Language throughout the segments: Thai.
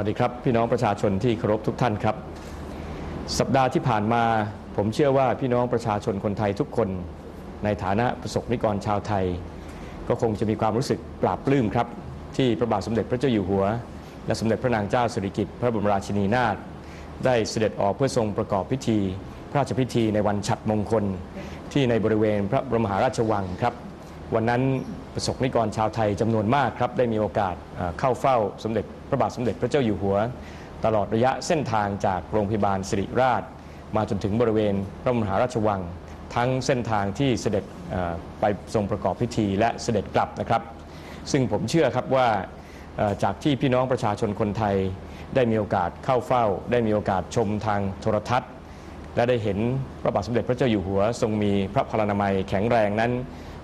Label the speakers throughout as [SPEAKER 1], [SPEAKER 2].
[SPEAKER 1] วัสดีครับ พี่น้องประชาชนที่เคารพทุกท่านครับ สัปดาห์ที่ผ่านมา ผมเชื่อว่าพี่น้องประชาชนคนไทยทุกคน ในฐานะประสบนิกรชาวไทย ก็คงจะมีความรู้สึกปราบปลื้มครับ ที่พระบาทสมเด็จพระเจ้าอยู่หัว และสมเด็จพระนางเจ้าสิริกิติ์พระบรมราชินีนาถได้เสด็จออกเพื่อทรงประกอบพิธี พระราชพิธีในวันฉัตรมงคล ที่ในบริเวณพระบรมมหาราชวังครับ วันนั้นประสบนิกรชาวไทยจำนวนมากครับได้มีโอกาสเข้าเฝ้าสมเด็จพระบาทสมเด็จพระเจ้าอยู่หัว ตลอดระยะเส้นทางจากโรงพยาบาลสิริราช มาจนถึงบริเวณพระมหาราชวัง ทั้งเส้นทางที่เสด็จไปทรงประกอบพิธีและเสด็จกลับนะครับ ซึ่งผมเชื่อครับว่าจากที่พี่น้องประชาชนคนไทย ได้มีโอกาสเข้าเฝ้า ได้มีโอกาสชมทางโทรทัศน์ และได้เห็นพระบาทสมเด็จพระเจ้าอยู่หัว ทรงมีพระพลานามัยแข็งแรงนั้น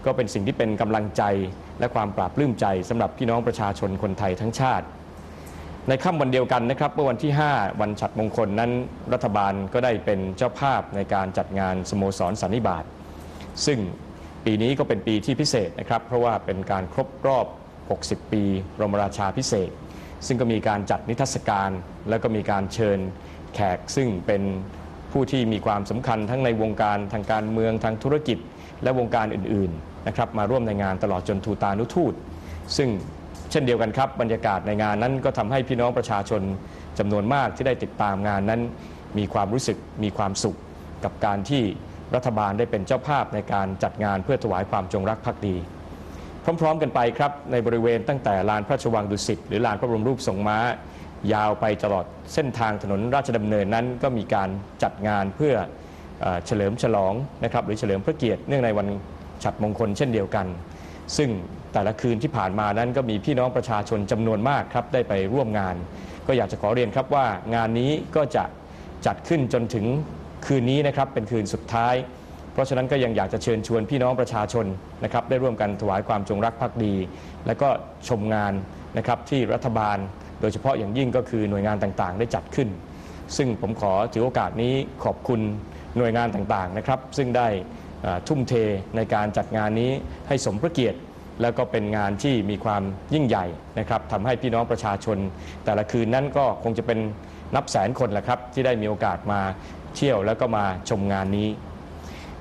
[SPEAKER 1] ก็เป็นสิ่งที่เป็นกำลังใจและความปราบปลื้มใจสำหรับพี่น้องประชาชนคนไทยทั้งชาติ ในค่ำวันเดียวกันนะครับเมื่อวันที่ 5 วันฉัตรมงคลนั้น รัฐบาลก็ได้เป็นเจ้าภาพในการจัดงานสโมสรสันนิบาตซึ่งปีนี้ก็เป็นปีที่พิเศษนะครับ เพราะว่าเป็นการครบรอบ 60 ปีรมราชาพิเศษ ซึ่งก็มีการจัดนิทรรศการ แล้วก็มีการเชิญแขกซึ่งเป็นผู้ที่มีความสำคัญทั้งในวงการทางการเมืองทางธุรกิจ และวงการอื่นๆ นะครับมาร่วมในงานตลอดจนทูตานุทูต ซึ่งเช่นเดียวกันครับ บรรยากาศในงานนั้นก็ทำให้พี่น้องประชาชนจำนวนมากที่ได้ติดตามงานนั้น มีความรู้สึกมีความสุขกับการที่รัฐบาลได้เป็นเจ้าภาพในการจัดงานเพื่อถวายความจงรักภักดี พร้อม ๆ กันไปครับในบริเวณตั้งแต่ลานพระชวังดุสิตหรือลานพระบรมรูปทรงม้า ยาวไปตลอดเส้นทางถนนราชดำเนินนั้น ก็มีการจัดงานเพื่ออเฉลิมฉลองนะครับหรือเฉลิมพระเกียรติเนื่องในวัน ฉัตรมงคลเช่นเดียวกัน ซึ่งแต่ละคืนที่ผ่านมานั้นก็มีพี่น้องประชาชนจำนวนมากครับได้ไปร่วมงาน ก็อยากจะขอเรียนครับว่างานนี้ก็จะจัดขึ้นจนถึงคืนนี้นะครับเป็นคืนสุดท้าย เพราะฉะนั้นก็ยังอยากจะเชิญชวนพี่น้องประชาชนนะครับได้ร่วมกันถวายความจงรักภักดี และก็ชมงานนะครับที่รัฐบาล โดยเฉพาะอย่างยิ่งก็คือหน่วยงานต่างๆ ได้จัดขึ้น ซึ่งผมขอถือโอกาสนี้ขอบคุณหน่วยงานต่างๆนะครับ ซึ่งได้ ทุ่มเทในการจัดงานนี้ให้สมพระเกียรติ แล้วก็เป็นงานที่มีความยิ่งใหญ่นะครับทำให้พี่น้องประชาชน แต่ละคืนนั้นก็คงจะเป็นนับแสนคนแหละครับที่ได้มีโอกาสมาเที่ยวแล้วก็มาชมงานนี้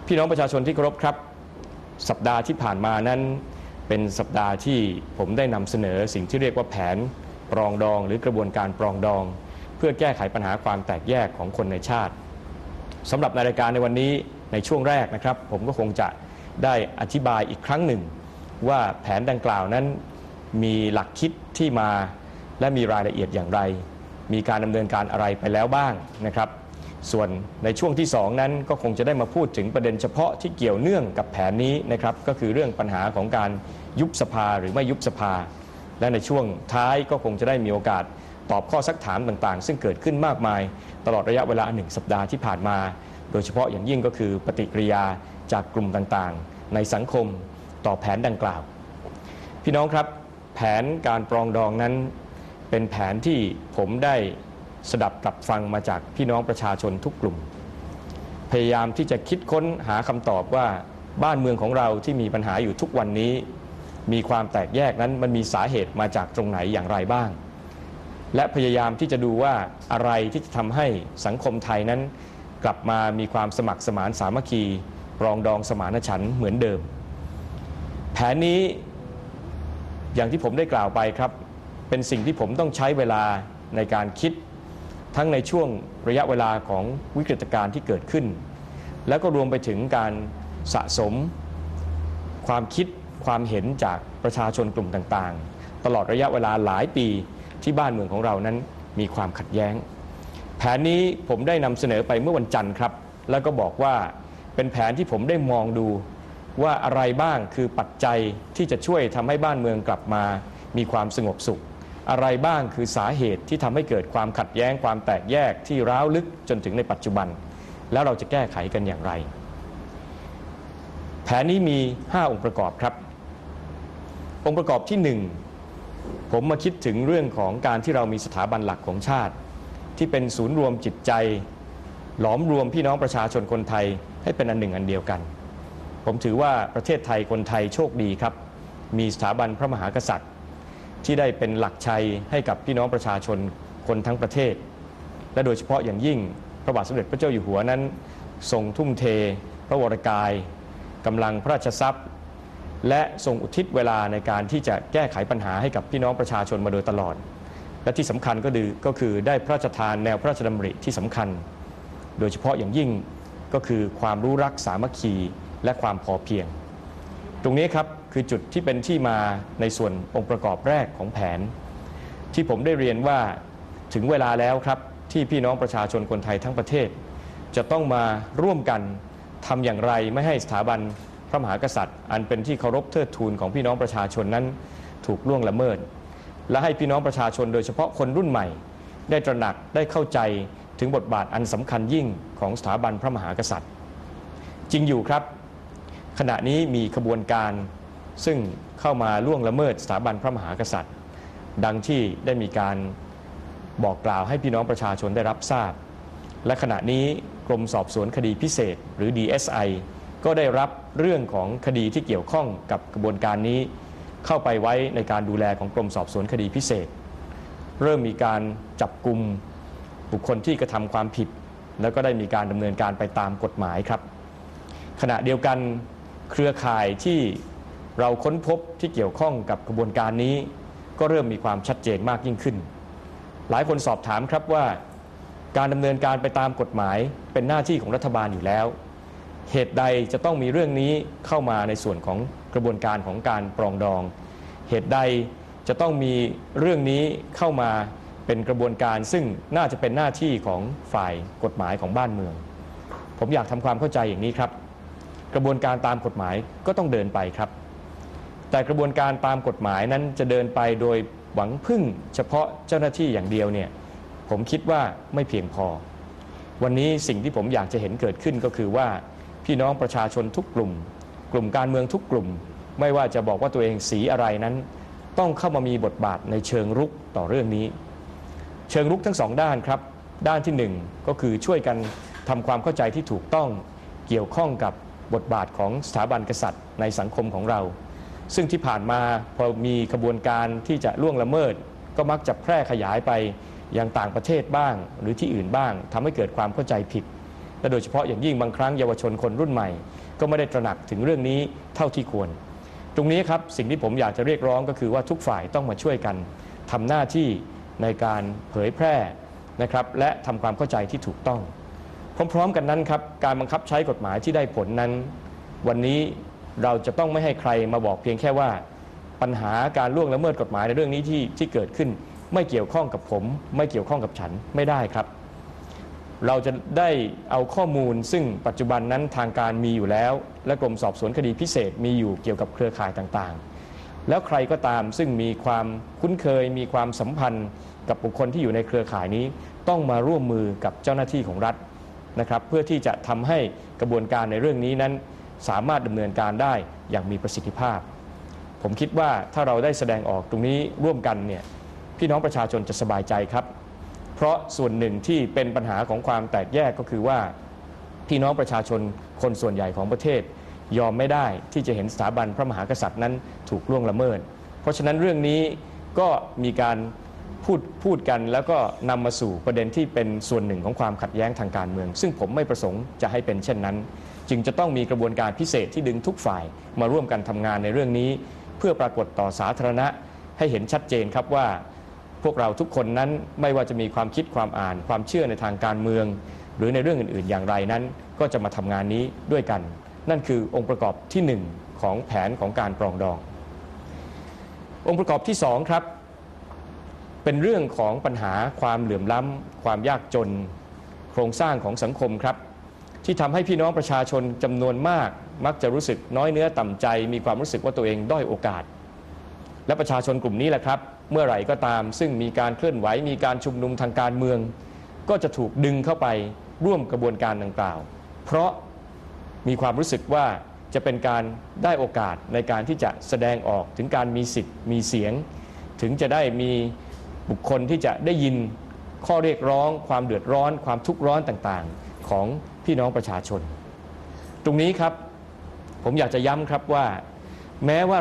[SPEAKER 1] พี่น้องประชาชนที่เคารพครับ สัปดาห์ที่ผ่านมานั้นเป็นสัปดาห์ที่ผมได้นำเสนอสิ่งที่เรียกว่าแผนปรองดอง หรือกระบวนการปรองดอง เพื่อแก้ไขปัญหาความแตกแยกของคนในชาติสำหรับในรายการในวันนี้ ในช่วงแรกนะครับ ผมก็คงจะได้อธิบายอีกครั้งหนึ่ง ว่าแผนดังกล่าวนั้นมีหลักคิดที่มาและมีรายละเอียดอย่างไร มีการดำเนินการอะไรไปแล้วบ้างนะครับ ส่วนในช่วงที่ 2 นั้นก็คงจะได้มาพูดถึงประเด็นเฉพาะที่เกี่ยวเนื่องกับแผนนี้นะครับ ก็คือเรื่องปัญหาของการยุบสภาหรือไม่ยุบสภา และในช่วงท้ายก็คงจะได้มีโอกาสตอบข้อซักถามต่างๆ ซึ่งเกิดขึ้นมากมาย ตลอดระยะเวลาหนึ่งสัปดาห์ที่ผ่านมา โดยเฉพาะอย่างยิ่งก็คือปฏิกิริยาจากกลุ่มต่างๆ ในสังคมต่อแผนดังกล่าว พี่น้องครับแผนการปรองดองนั้น เป็นแผนที่ผมได้สดับกลับฟังมาจากพี่น้องประชาชนทุกกลุ่ม พยายามที่จะคิดค้นหาคำตอบว่าบ้านเมืองของเราที่มีปัญหาอยู่ทุกวันนี้ มีความแตกแยกนั้นมันมีสาเหตุมาจากตรงไหนอย่างไรบ้าง และพยายามที่จะดูว่าอะไรที่จะทำให้สังคมไทยนั้น กลับมามีความสมัครสมานสามัคคีปรองดองสมานฉันท์เหมือนเดิม แผนนี้อย่างที่ผมได้กล่าวไปครับ เป็นสิ่งที่ผมต้องใช้เวลาในการคิด ทั้งในช่วงระยะเวลาของวิกฤตการณ์ที่เกิดขึ้น แล้วก็รวมไปถึงการสะสม ความคิดความเห็นจากประชาชนกลุ่มต่างๆ ตลอดระยะเวลาหลายปีที่บ้านเมืองของเรานั้นมีความขัดแย้ง แผนนี้ผมได้นำเสนอไปเมื่อวันจันทร์ครับ แล้วก็บอกว่าเป็นแผนที่ผมได้มองดูว่าอะไรบ้างคือปัจจัยที่จะช่วยทำให้บ้านเมืองกลับมา มีความสงบสุข อะไรบ้างคือสาเหตุที่ทำให้เกิดความขัดแย้งความแตกแยกที่ร้าวลึกจนถึงในปัจจุบัน แล้วเราจะแก้ไขกันอย่างไร แผนนี้มี 5 องค์ประกอบครับ องค์ประกอบที่ 1 ผมมาคิดถึงเรื่องของการที่เรามีสถาบันหลักของชาติ ที่เป็นศูนย์รวมจิตใจ หลอมรวมพี่น้องประชาชนคนไทยให้เป็นอันหนึ่งอันเดียวกัน ผมถือว่าประเทศไทยคนไทยโชคดีครับ มีสถาบันพระมหากษัตริย์ ที่ได้เป็นหลักชัยให้กับพี่น้องประชาชนคนทั้งประเทศ และโดยเฉพาะอย่างยิ่งพระบาทสมเด็จพระเจ้าอยู่หัวนั้นทรงทุ่มเท พระวรกายกำลังพระราชทรัพย์ และทรงอุทิศเวลาในการที่จะแก้ไขปัญหาให้กับพี่น้องประชาชนมาโดยตลอด และที่สำคัญก็คือก็คือได้พระราชทานแนวพระราชดำริที่สำคัญ โดยเฉพาะอย่างยิ่งก็คือความรู้รักสามัคคีและความพอเพียง ตรงนี้ครับคือจุดที่เป็นที่มาในส่วนองค์ประกอบแรกของแผน ที่ผมได้เรียนว่าถึงเวลาแล้วครับที่พี่น้องประชาชนคนไทยทั้งประเทศ จะต้องมาร่วมกันทำอย่างไรไม่ให้สถาบันพระมหากษัตริย์ อันเป็นที่เคารพเทิดทูนของพี่น้องประชาชนนั้นถูกล่วงละเมิด และให้พี่น้องประชาชนโดยเฉพาะคนรุ่นใหม่ ได้ตระหนักได้เข้าใจถึงบทบาทอันสำคัญยิ่งของสถาบันพระมหากษัตริย์ จริงอยู่ครับ ขณะนี้มีขบวนการซึ่งเข้ามาล่วงละเมิดสถาบันพระมหากษัตริย์ ดังที่ได้มีการบอกกล่าวให้พี่น้องประชาชนได้รับทราบ และขณะนี้กรมสอบสวนคดีพิเศษหรือ DSI ก็ได้รับเรื่องของคดีที่เกี่ยวข้องกับกระบวนการนี้ เข้าไปไว้ในการดูแลของกรมสอบสวนคดีพิเศษ เริ่มมีการจับกลุ่มบุคคลที่กระทำความผิด แล้วก็ได้มีการดำเนินการไปตามกฎหมายครับ ขณะเดียวกันเครือข่ายที่เราค้นพบที่เกี่ยวข้องกับกระบวนการนี้ ก็เริ่มมีความชัดเจนมากยิ่งขึ้น หลายคนสอบถามครับว่า การดำเนินการไปตามกฎหมายเป็นหน้าที่ของรัฐบาลอยู่แล้ว เหตุใดจะต้องมีเรื่องนี้เข้ามาในส่วนของกระบวนการของการปรองดอง เหตุใดจะต้องมีเรื่องนี้เข้ามาเป็นกระบวนการ ซึ่งน่าจะเป็นหน้าที่ของฝ่ายกฎหมายของบ้านเมือง ผมอยากทำความเข้าใจอย่างนี้ครับ กระบวนการตามกฎหมายก็ต้องเดินไปครับ แต่กระบวนการตามกฎหมายนั้นจะเดินไปโดยหวังพึ่งเฉพาะเจ้าหน้าที่อย่างเดียวเนี่ยผมคิดว่าไม่เพียงพอ วันนี้สิ่งที่ผมอยากจะเห็นเกิดขึ้นก็คือว่า พี่น้องประชาชนทุกกลุ่ม กลุ่มการเมืองทุกกลุ่ม ไม่ว่าจะบอกว่าตัวเองสีอะไรนั้น ต้องเข้ามามีบทบาทในเชิงรุกต่อเรื่องนี้ เชิงรุกทั้งสองด้านครับ ด้านที่หนึ่งก็คือช่วยกันทำความเข้าใจที่ถูกต้องเกี่ยวข้องกับบทบาทของสถาบันกษัตริย์ในสังคมของเรา ซึ่งที่ผ่านมาพอมีกระบวนการที่จะล่วงละเมิด ก็มักจะแพร่ขยายไปยังต่างประเทศบ้าง หรือที่อื่นบ้างทำให้เกิดความเข้าใจผิด และโดยเฉพาะอย่างยิ่งบางครั้งเยาวชนคนรุ่นใหม่ ก็ไม่ได้ตระหนักถึงเรื่องนี้เท่าที่ควร ตรงนี้ครับสิ่งที่ผมอยากจะเรียกร้องก็คือว่าทุกฝ่ายต้องมาช่วยกันทำหน้าที่ในการเผยแพร่นะครับและทำความเข้าใจที่ถูกต้องพร้อมๆกันนั้นครับการบังคับใช้กฎหมายที่ได้ผลนั้น วันนี้เราจะต้องไม่ให้ใครมาบอกเพียงแค่ว่า ปัญหาการล่วงละเมิดกฎหมายในเรื่องนี้ที่ที่เกิดขึ้น ไม่เกี่ยวข้องกับผม ไม่เกี่ยวข้องกับฉันไม่ได้ครับ เราจะได้เอาข้อมูลซึ่งปัจจุบันนั้นทางการมีอยู่แล้ว และกรมสอบสวนคดีพิเศษมีอยู่เกี่ยวกับเครือข่ายต่างๆ แล้วใครก็ตามซึ่งมีความคุ้นเคย มีความสัมพันธ์กับบุคคลที่อยู่ในเครือข่ายนี้ ต้องมาร่วมมือกับเจ้าหน้าที่ของรัฐนะครับเพื่อที่จะทำให้กระบวนการในเรื่องนี้นั้น สามารถดำเนินการได้อย่างมีประสิทธิภาพ ผมคิดว่าถ้าเราได้แสดงออกตรงนี้ร่วมกันเนี่ยพี่น้องประชาชนจะสบายใจครับ เพราะส่วนหนึ่งที่เป็นปัญหาของความแตกแยกก็คือว่าพี่น้องประชาชนคนส่วนใหญ่ของประเทศ ยอมไม่ได้ที่จะเห็นสถาบันพระมหากษัตริย์นั้นถูกล่วงละเมิด เพราะฉะนั้นเรื่องนี้ก็มีการพูดพูดกันแล้วก็นำมาสู่ประเด็นที่เป็นส่วนหนึ่งของความขัดแย้งทางการเมือง ซึ่งผมไม่ประสงค์จะให้เป็นเช่นนั้น จึงจะต้องมีกระบวนการพิเศษที่ดึงทุกฝ่ายมาร่วมกันทำงานในเรื่องนี้ เพื่อปรากฏต่อสาธารณะให้เห็นชัดเจนครับว่า พวกเราทุกคนนั้นไม่ว่าจะมีความคิดความอ่าน ความเชื่อในทางการเมือง หรือในเรื่องอื่น ๆ อย่างไรนั้น ก็จะมาทำงานนี้ด้วยกัน นั่นคือองค์ประกอบที่ 1 ของแผนของการปรองดอง องค์ประกอบที่2ครับเป็นเรื่องของปัญหาความเหลื่อมล้ำ ความยากจน โครงสร้างของสังคมครับ ที่ทำให้พี่น้องประชาชนจำนวนมาก มักจะรู้สึกน้อยเนื้อต่ำใจ มีความรู้สึกว่าตัวเองด้อยโอกาส และประชาชนกลุ่มนี้แหละครับ เมื่อไหร่ก็ตาม ซึ่งมีการเคลื่อนไหวมีการชุมนุมทางการเมือง ก็จะถูกดึงเข้าไปร่วมกระบวนการดังกล่าว เพราะมีความรู้สึกว่าจะเป็นการได้โอกาสในการที่จะแสดงออกถึงการมีสิทธิ์มีเสียง ถึงจะได้มีบุคคลที่จะได้ยินข้อเรียกร้อง ความเดือดร้อน ความทุกข์ร้อนต่างๆ ของพี่น้องประชาชน ตรงนี้ครับผมอยากจะย้ำครับว่าแม้ว่า